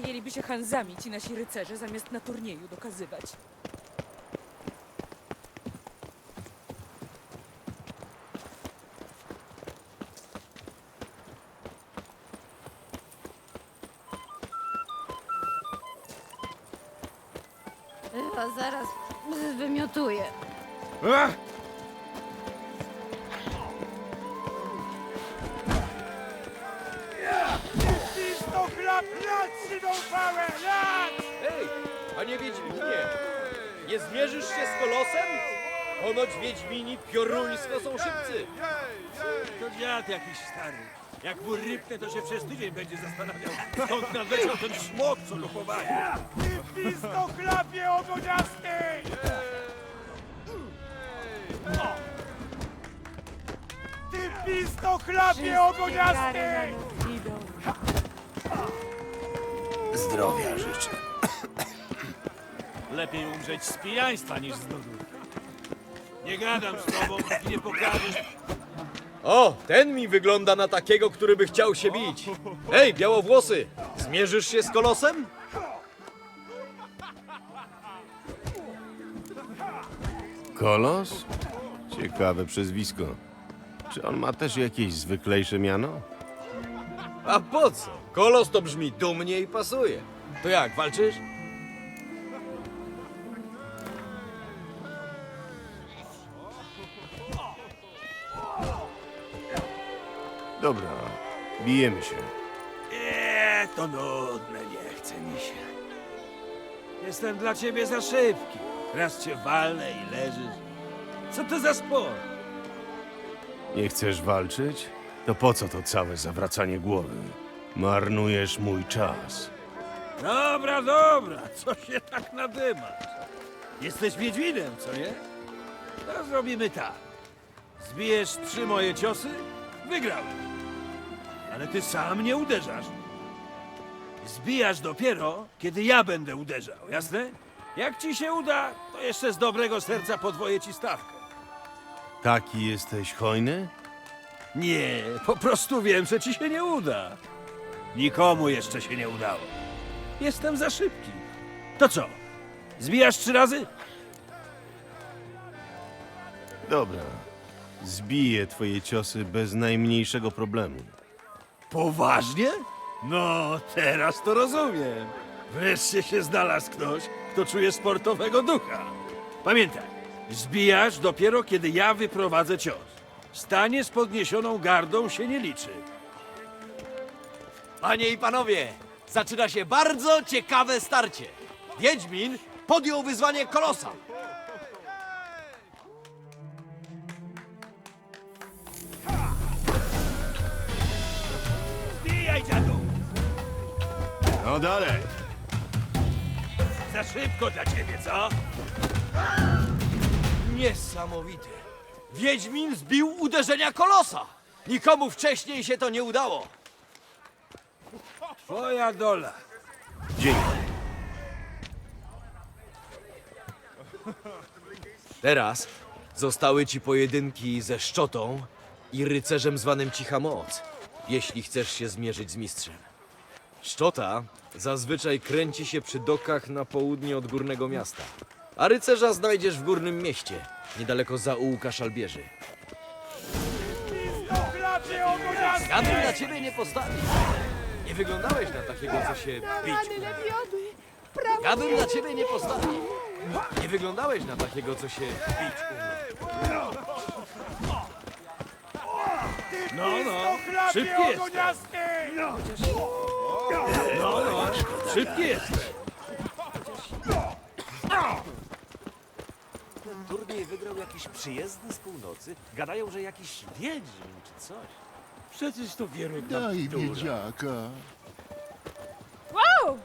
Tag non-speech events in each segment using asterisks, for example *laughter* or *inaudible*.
zajęliby się Hanzami ci nasi rycerze, zamiast na turnieju dokazywać. Ja zaraz wymiotuję. Ach! Ponoć Wiedźmini pioruńsko są szybcy. To dziad jakiś stary. Jak mu rypnę, to się przez tydzień będzie zastanawiał, skąd nadleciał ten smok, co go powali. Pisto chlapie ogoniasty! Ty pisto chlapie ogoniasty! Idą. Zdrowia życzę. Lepiej umrzeć z pijaństwa niż z nudu. Nie gadam z tobą, nie pokażesz. O, ten mi wygląda na takiego, który by chciał się bić. Ej, białowłosy, zmierzysz się z kolosem? Kolos? Ciekawe przezwisko. Czy on ma też jakieś zwyklejsze miano? A po co? Kolos to brzmi dumnie i pasuje. To jak, walczysz? Bijemy się. Eee, to nudne, nie chce mi się. Jestem dla ciebie za szybki. Raz cię walnę i leżysz. Co to za sport? Nie chcesz walczyć? To po co to całe zawracanie głowy? Marnujesz mój czas. Dobra, dobra, co się tak nadymasz? Jesteś Wiedźminem, co nie? To zrobimy tak. Zbijesz trzy moje ciosy, wygrałem. Ale ty sam nie uderzasz. Zbijasz dopiero, kiedy ja będę uderzał, jasne? Jak ci się uda, to jeszcze z dobrego serca podwoję ci stawkę. Taki jesteś hojny? Nie, po prostu wiem, że ci się nie uda. Nikomu jeszcze się nie udało. Jestem za szybki. To co? Zbijasz trzy razy? Dobra. Zbiję twoje ciosy bez najmniejszego problemu. Poważnie? No, teraz to rozumiem. Wreszcie się znalazł ktoś, kto czuje sportowego ducha. Pamiętaj, zbijasz dopiero kiedy ja wyprowadzę cios. Stanie z podniesioną gardą się nie liczy. Panie i panowie, zaczyna się bardzo ciekawe starcie. Wiedźmin podjął wyzwanie kolosa. No dalej. Za szybko dla ciebie, co? Niesamowite. Wiedźmin zbił uderzenia kolosa. Nikomu wcześniej się to nie udało. Twoja dola. Dzięki. Teraz zostały ci pojedynki ze Szczotą i rycerzem zwanym Cicha Moc, jeśli chcesz się zmierzyć z mistrzem. Szczota zazwyczaj kręci się przy dokach na południe od górnego miasta, a rycerza znajdziesz w górnym mieście, niedaleko zaułka szalbierzy. Ja bym na ciebie nie postawił. Nie wyglądałeś na takiego, co się bić. Ja bym na ciebie nie postawił. Nie wyglądałeś na takiego, co się bić. No, no, szybki jestem. No, no, szybki jestem. Turniej wygrał jakiś przyjezdny z północy. Gadają, że jakiś wiedźmin czy coś. Przecież to wierutna Daj bzdura. wiedziaka. Wow!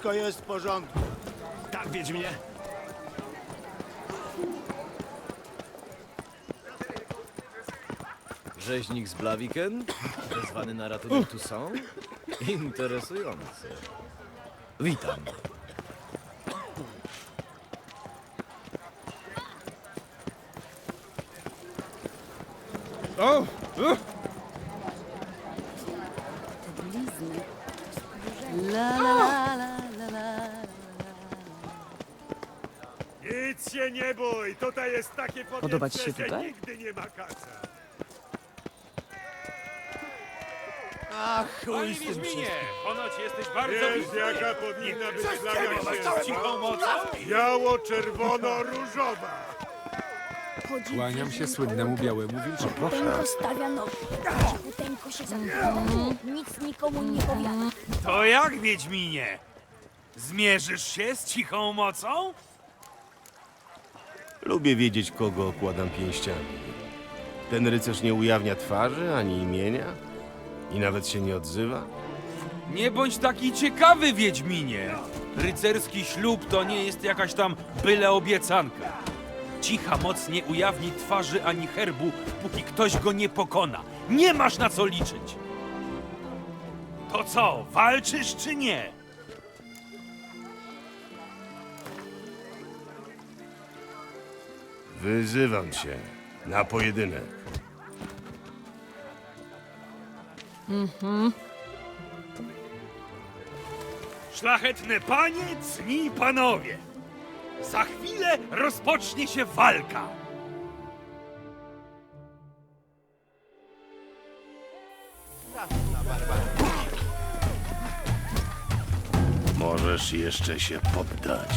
Wszystko jest w porządku. Tak, Wiedźminie. Rzeźnik z Blaviken? Wezwany na ratunek tu są? Interesujące. Witam. O! o! Nic się nie bój, tutaj jest takie Podoba ci się że tutaj? nigdy nie ma kaca. Chuj z tym wszystkim. Ponoć jesteś bardzo Wiesz, jaka powinna być flaga księstwa? Biało-czerwono-różowa. Kłaniam się słynnemu białemu wilczowi. Cichuteńko stawia nogi. Cichuteńko się. Nic nikomu nie powiada. To jak, Wiedźminie? Zmierzysz się z cichą mocą? Lubię wiedzieć, kogo okładam pięściami. Ten rycerz nie ujawnia twarzy ani imienia i nawet się nie odzywa. Nie bądź taki ciekawy, Wiedźminie. Rycerski ślub to nie jest jakaś tam byle obiecanka. Cicha moc nie ujawni twarzy ani herbu, póki ktoś go nie pokona. Nie masz na co liczyć. To co, walczysz czy nie? Wyzywam cię na pojedynek. Szlachetne panie, cni panowie! Za chwilę rozpocznie się walka! Możesz jeszcze się poddać.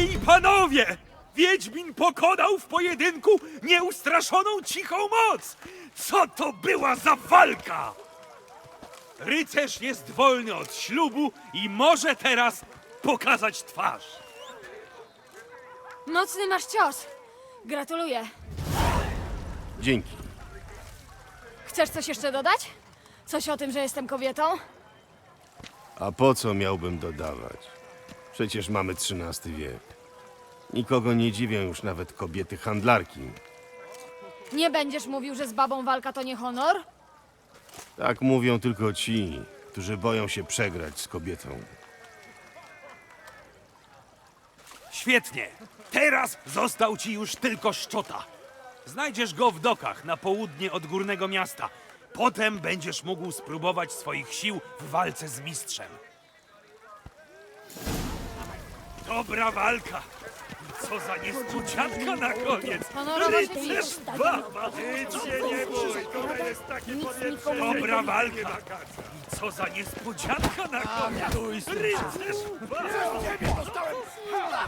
Panie i panowie! Wiedźmin pokonał w pojedynku nieustraszoną cichą moc! Co to była za walka? Rycerz jest wolny od ślubu i może teraz pokazać twarz. Mocny masz cios. Gratuluję. Dzięki. Chcesz coś jeszcze dodać? Coś o tym, że jestem kobietą? A po co miałbym dodawać? Przecież mamy XIII wiek. Nikogo nie dziwią już nawet kobiety handlarki. Nie będziesz mówił, że z babą walka to nie honor? Tak mówią tylko ci, którzy boją się przegrać z kobietą. Świetnie. Teraz został ci już tylko szczota. Znajdziesz go w dokach na południe od górnego miasta. Potem będziesz mógł spróbować swoich sił w walce z mistrzem. Dobra walka. I Co za niespodzianka na koniec. Honorowo się Rycerz nie stawia baba. Nic się nie bój. To jest takie Nic nikomu nie Dobra walka. I co za niespodzianka na koniec. Rycerz baba.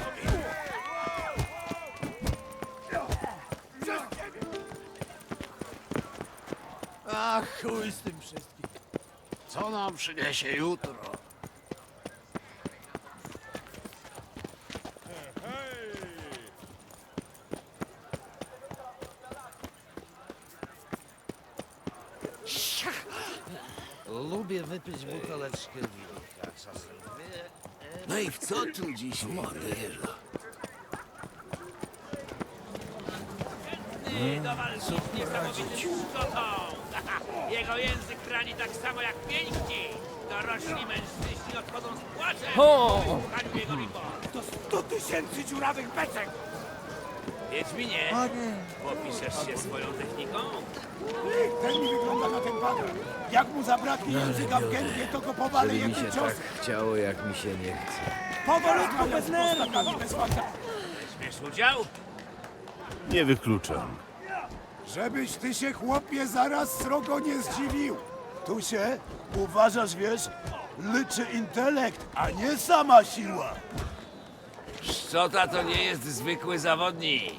Ach, chuj z tym wszystkim. Co nam przyniesie jutro? Lubię wypić buteleczkę winka czasem dwie. No i w co tu dziś model? do walki niesamowitym szczotą. *laughs* Jego język rani tak samo jak pięści. Dorośli mężczyźni odchodzą z płaczem. O! Po słuchaniu jego. To 100 tysięcy dziurawych beczek. Wiedźminie, popiszesz się swoją techniką? Ten mi wygląda na ten padł. Jak mu zabraknie języka w gębie, to go powalę mi się ciosem. tak chciało, jak mi się nie chce. Powolutku, bez nerwów. Bez fanta. Weźmiesz udział? Nie wykluczam. Żebyś ty się, chłopie, zaraz srogo nie zdziwił. Tu się, uważasz, wiesz, liczy intelekt, a nie sama siła. Szczota to nie jest zwykły zawodnik.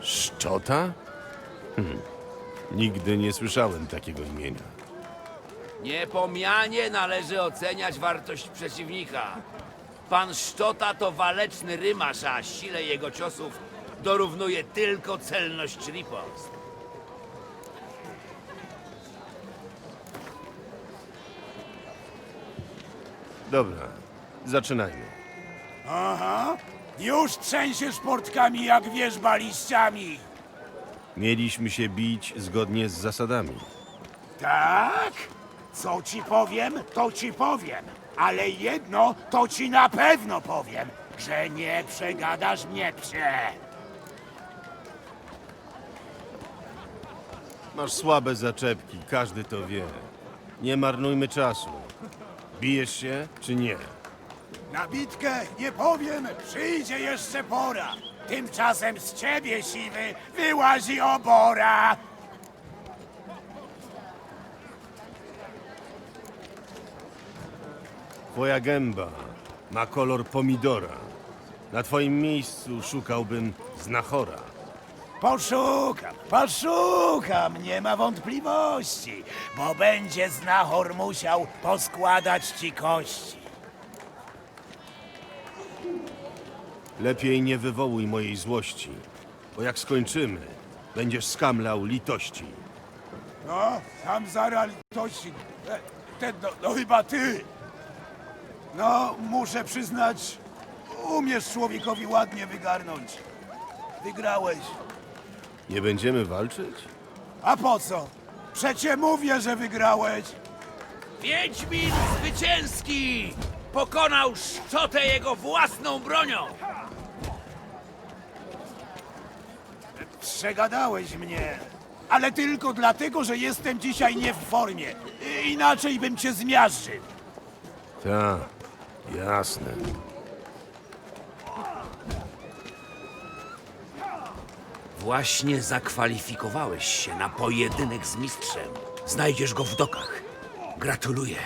Szczota? Hmm. Nigdy nie słyszałem takiego imienia. Niepomianie należy oceniać wartość przeciwnika. Pan Szczota to waleczny rymarz, a sile jego ciosów dorównuje tylko celność ripost. Dobra, zaczynajmy. Aha, już trzęsiesz portkami jak wierzba liściami. Mieliśmy się bić zgodnie z zasadami. Tak? Co ci powiem, to ci powiem. Ale jedno to ci na pewno powiem, że nie przegadasz mnie, psie. Masz słabe zaczepki, każdy to wie. Nie marnujmy czasu. Bijesz się, czy nie? Na bitkę nie powiem, przyjdzie jeszcze pora. Tymczasem z ciebie, siwy, wyłazi obora. Twoja gęba ma kolor pomidora. Na twoim miejscu szukałbym znachora. Poszukam, poszukam, nie ma wątpliwości, bo będzie znachor musiał poskładać ci kości. Lepiej nie wywołuj mojej złości, bo jak skończymy, będziesz skamlał litości. No, tam zara litości. E, Ten, no, no chyba ty. No, muszę przyznać, umiesz człowiekowi ładnie wygarnąć. Wygrałeś. Nie będziemy walczyć? A po co? Przecie mówię, że wygrałeś. Wiedźmin zwycięski! Pokonał Szczotę jego własną bronią! Przegadałeś mnie. Ale tylko dlatego, że jestem dzisiaj nie w formie. Inaczej bym cię zmiażdżył. Tak, jasne. Właśnie zakwalifikowałeś się na pojedynek z mistrzem. Znajdziesz go w dokach. Gratuluję.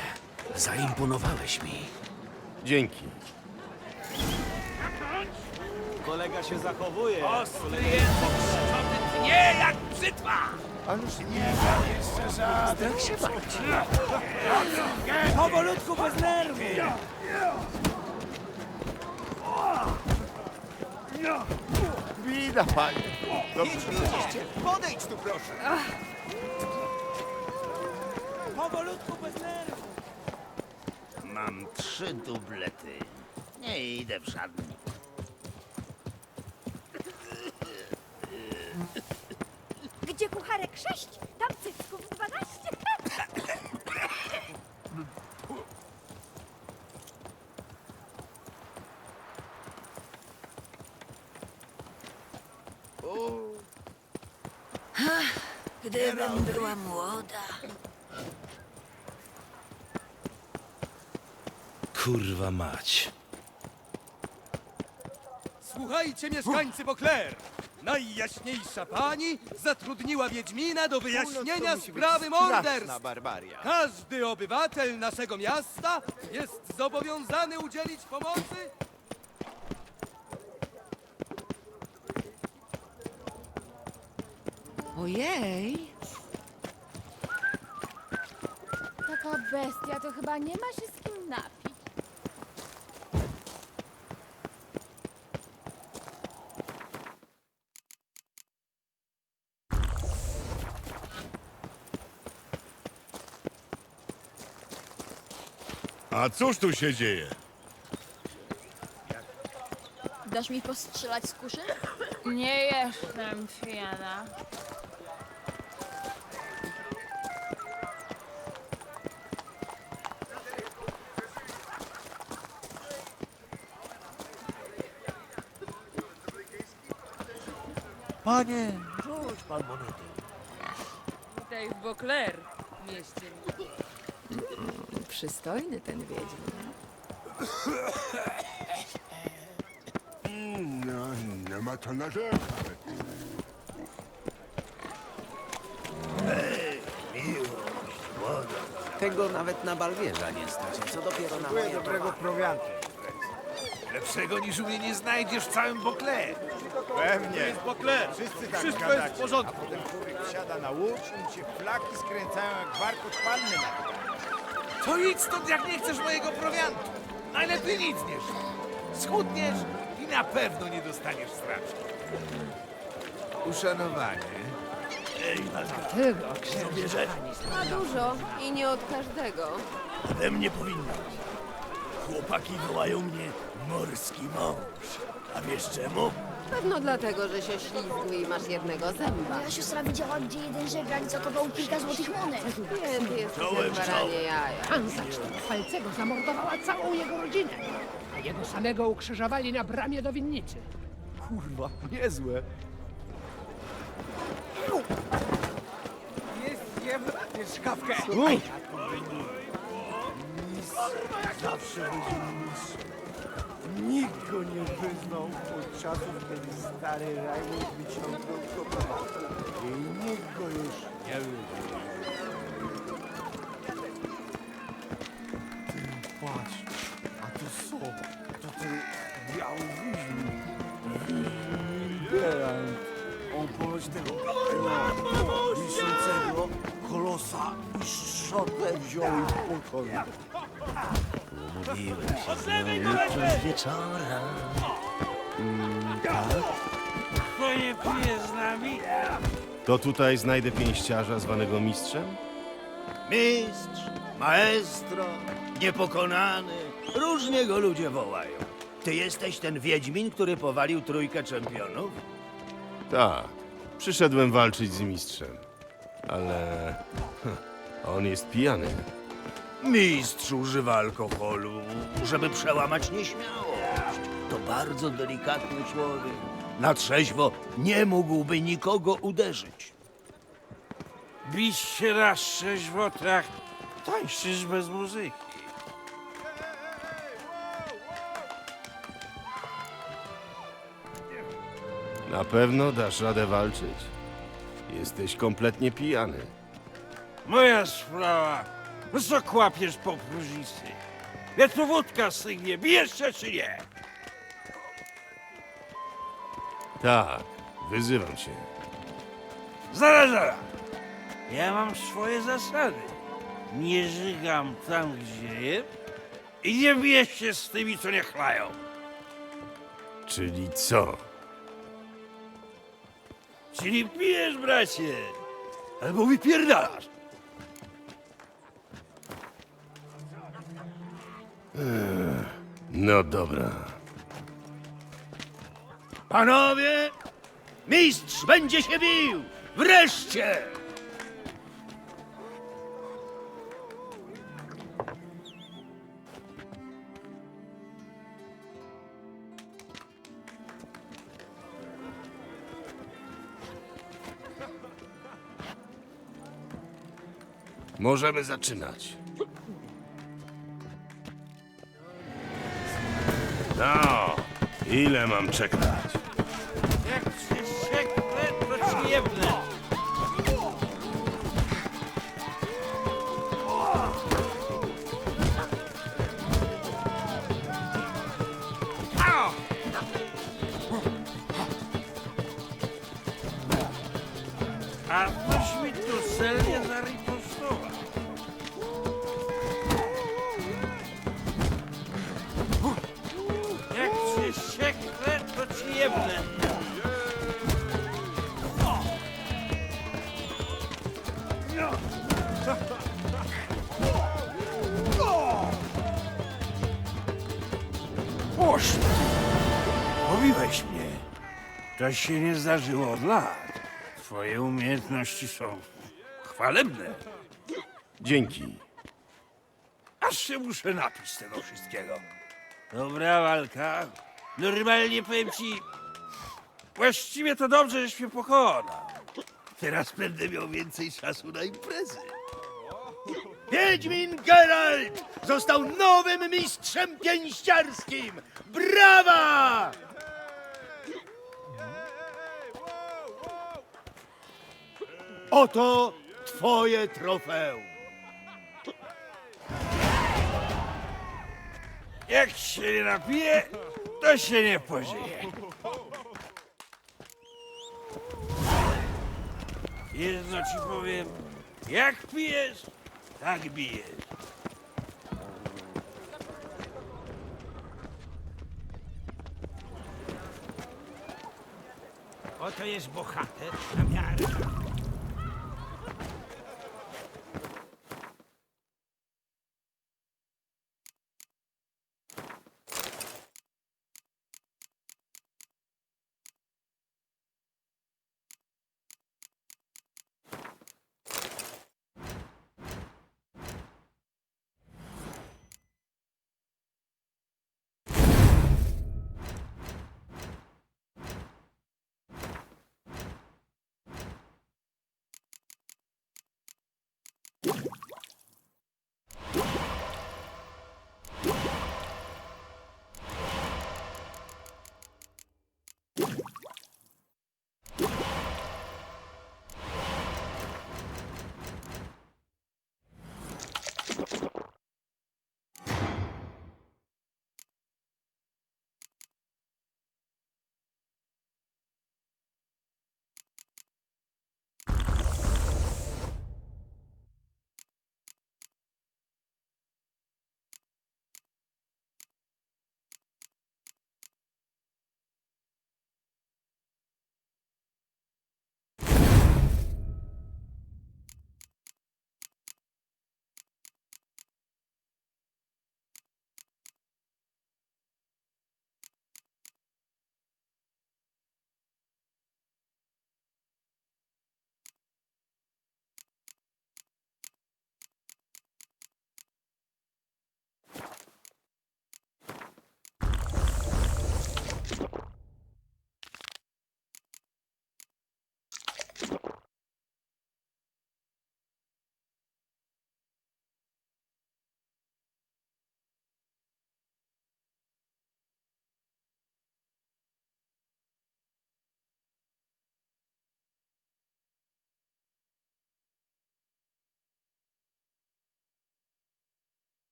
Zaimponowałeś mi. Dzięki. Kolega się zachowuje. Ostry język Szczoty tnie jak brzytwa! Nie mam jeszcze żadnych. Strach się bać. Powolutku, bez nerwy. Bida, panie. Podejdź tu, proszę. Powolutku, bez nerwy. Mam trzy dublety. Nie idę w żadnym. Gdzie kucharek 6, tam cycków 12. Gdybym była młoda. Kurwa mać. Słuchajcie, mieszkańcy Bokler! Najjaśniejsza pani zatrudniła Wiedźmina do wyjaśnienia sprawy morderstw. Każdy obywatel naszego miasta jest zobowiązany udzielić pomocy Ojej. Taka bestia to chyba nie ma się z kim napić. A cóż tu się dzieje? Dasz mi postrzelać z kuszy? Nie jestem pijana. Panie, rzuć pan monety. Witaj w Bokler, mieście. Przystojny ten wiedźmin. No, nie ma co narzekać. Tego nawet na Balwierza nie stać, co dopiero na moje dobrego prowiantu. Lepszego niż u mnie nie znajdziesz w całym Bokle. Pewnie. Bokle! Wszyscy tak Wszystko gadacie. jest w porządku. A potem człowiek wsiada na łódź i mu się flaki skręcają jak warkot panny na To idź stąd, jak nie chcesz mojego prowiantu. Najlepiej nic nie żreć. Schudniesz i na pewno nie dostaniesz strażki. Uszanowanie. Ej, Tego sobie rzecz. Ma dużo i nie od każdego. Ode mnie powinno. Chłopaki wołają mnie morski mąż. A wiesz czemu? Pewno dlatego, że się ślizgły i masz jednego zęba. Moja siostra widziała, gdzie jeden żeglarz zakował kilka złotych monet. Nie, ty jesteś Czołem, jak baranie jaja. Hansa zamordowała całą jego rodzinę, a jego samego ukrzyżowali na bramie do winnicy. Kurwa, niezłe. Jest szkawkę. Zawsze będzie. Nikt go nie wyznał od czasów, kiedy stary Rajmund wyciągnął kopał. I nikt go już nie wyznał. Ty, patrz, a to co? To ten biały wyźmi. Geralt. On ponoć tego wiszącego kolosa i szczotę wziął i pokonał. Mówiłem się z nią jutro z wieczora. To nie pije z nami? To tutaj znajdę pięściarza zwanego mistrzem? Mistrz, maestro, niepokonany. Różnie go ludzie wołają. Ty jesteś ten Wiedźmin, który powalił trójkę czempionów? Tak. Przyszedłem walczyć z mistrzem. Ale... hm, On jest pijany. Mistrz używa alkoholu, żeby przełamać nieśmiałość. To bardzo delikatny człowiek. Na trzeźwo nie mógłby nikogo uderzyć. Bić się na trzeźwo, tak tańczysz bez muzyki. Na pewno dasz radę walczyć. Jesteś kompletnie pijany. Moja sprawa. No co kłapiesz po próżnicy? Jak tu wódka stygnie, bijesz się czy nie? Tak, wyzywam cię. Zaraz, zaraz. Ja mam swoje zasady. Nie żygam tam, gdzie jem i nie biję się z tymi, co nie chlają. Czyli co? Czyli pijesz, bracie, albo wypierdalasz. No dobra. Panowie, mistrz będzie się bił! Wreszcie! Możemy zaczynać. No, ile mam czekać? To się nie zdarzyło od lat. Twoje umiejętności są chwalebne. Dzięki. Aż się muszę napić z tego wszystkiego. Dobra walka. Normalnie powiem ci... Właściwie to dobrze, żeś mnie pokonał. Teraz będę miał więcej czasu na imprezy. Wiedźmin Geralt został nowym mistrzem pięściarskim! Brawa! Oto twoje trofeum. Jak się nie napije, to się nie pożyje. Jedno ci powiem, jak pijesz, tak bijesz. Oto jest bohater na miarę